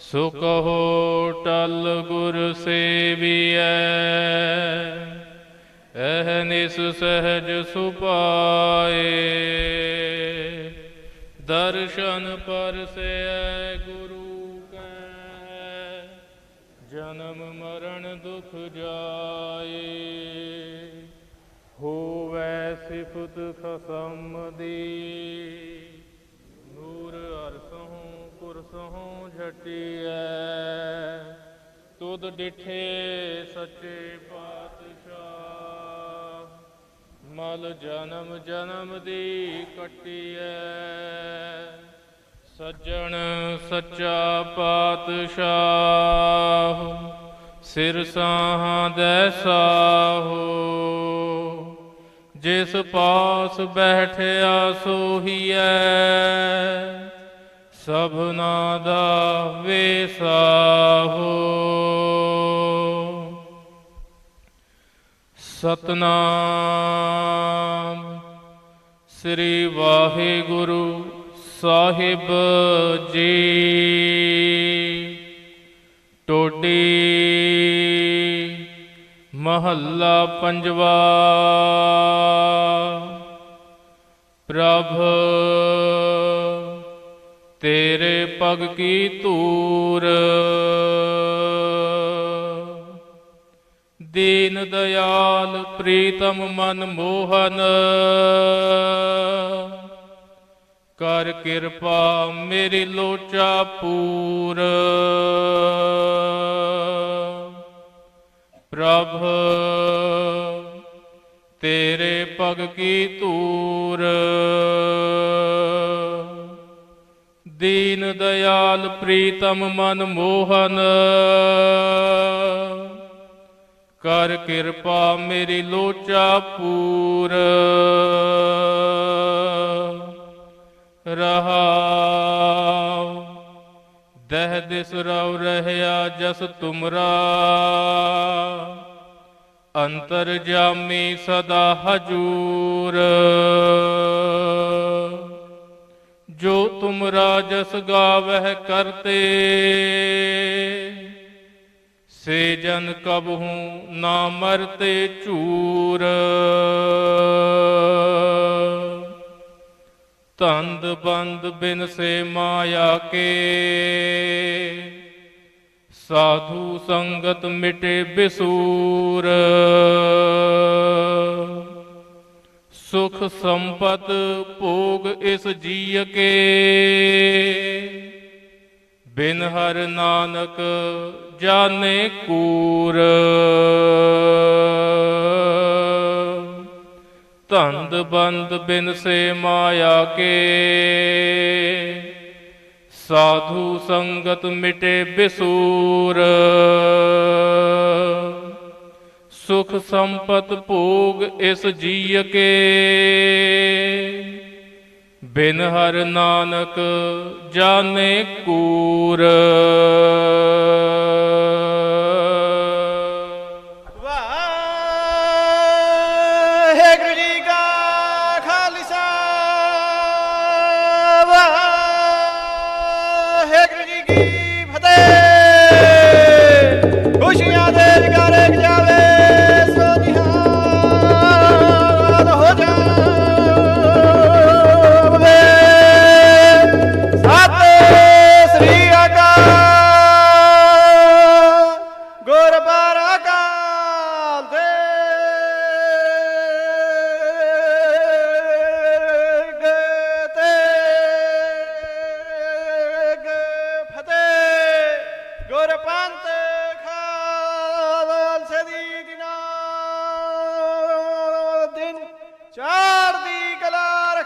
ਸੁਖ ਕਹੋ ਟਲ ਗੁਰ ਸੇਵੀਐ, ਇਹ ਨਿਸ ਸਹਿਜ ਸੁਪਾਏ। ਦਰਸ਼ਨ ਪਰਸੈ ਗੁਰੂ ਕੈ, ਜਨਮ ਮਰਨ ਦੁਖ ਜਾਏ। ਹੋਵੈ ਸਿਫਤ ਖਸਮ ਦੀ ਕੁਰਸਹੋਂ ਤੁਧ ਡਿਠੇ ਸੱਚੇ ਪਾਤਸ਼ਾਹ। ਮਲ ਜਨਮ ਜਨਮ ਦੀ ਕਟੀਐ ਸੱਜਣ ਸੱਚਾ ਪਾਤਸ਼ਾਹ। ਸਿਰ ਸਾਹਾਂ ਦੇ ਸਾਹੋ। ਜਿਸ ਪਾਸ ਬੈਠਿਆ ਸੋਹੀਐ। ਸਭਨਾ ਦਾ ਵੇਸਾਹੋ। ਸਤਨਾਮ ਸ੍ਰੀ ਵਾਹਿਗੁਰੂ ਸਾਹਿਬ ਜੀ। ਟੋਡੀ ਮਹੱਲਾ ਪੰਜਵਾ। ਪ੍ਰਭ ਤੇਰੇ ਪਗ ਕੀ ਧੂਰ? ਦੀਨ ਦਇਆਲ ਪ੍ਰੀਤਮ ਮਨ ਮੋਹਨ। ਕਰ ਕਿਰਪਾ ਮੇਰੀ ਲੋਚਾ ਪੂਰ। ਪ੍ਰਭ, ਤੇਰੇ ਪਗ ਕੀ ਧੂਰ ਦੀਨ ਪ੍ਰੀਤਮ ਮਨ ਮੋਹਨ। ਕਰ ਕਿਰਪਾ ਮੇਰੀ ਲੋਚਾ ਪੂਰ। ਰਹਾਉ ਦਹ ਦਿਸ ਰਉ ਰਹਿਆ ਜਸ ਤੁਮਰਾ। ਅੰਤਰ ਜਾਮੀ ਸਦਾ ਹਜੂਰ। ਤੁਮਰਾ ਜਸ ਗਾਵਹਿ ਕਰਤੇ। ਸੇ ਜਨ ਕਬਹੂ ਨਾ ਮਰਤੇ ਝੂਰ ਤੰਦ ਬੰਦ ਬਿਨ ਸੇ ਮਾਇਆ ਕੇ। ਸਾਧੂ ਸੰਗਤ ਮਿਟੇ ਬਿਸੂਰ। ਸੁਖ ਸੰਪਤ ਭੋਗ ਇਸ ਜੀਅ ਕੇ ਬਿਨ ਹਰ ਨਾਨਕ ਜਾਣੇ ਕੂਰ। ਧੰਦ ਬੰਦ ਬਿਨ ਸੇ ਮਾਇਆ ਕੇ। ਸਾਧੂ ਸੰਗਤ ਮਿਟੇ ਬਿਸੂਰ। ਸੁਖ ਸੰਪਤ ਭੋਗ ਇਸ ਜੀਅ ਕੇ ਬਿਨ ਹਰ ਨਾਨਕ ਜਾਣੇ ਕੂਰ।